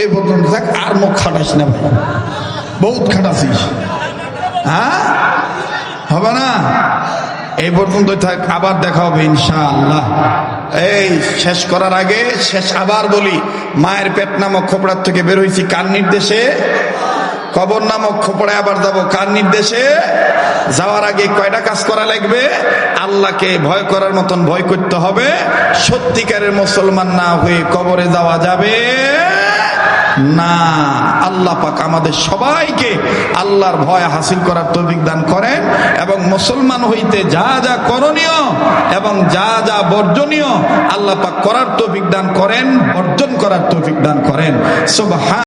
এই পর্যন্ত থাক, আর মুখ খাটাস না ভাই। বহুত খাটাছিস। হ্যাঁ? হবে না? এই পর্যন্ত থাক, আবার দেখা হবে ইনশাআল্লাহ। এই শেষ করার আগে শেষ আবার বলি, মায়ের পেট নামক খোপড়ার থেকে বের হয়েছি কার নির্দেশে? কবর নামক খোপড়ায় আবার যাব কার নির্দেশে? যাওয়ার আগে কয়টা কাজ করা লাগবে? আল্লাহকে ভয় করার মতন ভয় করতে হবে। সত্যিকারের মুসলমান না হয়ে কবরে যাওয়া যাবে। না, আল্লাহ পাক আমাদের সবাইকে আল্লাহর ভয় হাসিল করার তৌফিক দান করেন এবং মুসলমান হইতে যা যা করণীয় এবং যা যা বর্জনীয় আল্লাহ পাক করার তৌফিক দান করেন, বর্জন করার তৌফিক দান করেন। সুবহান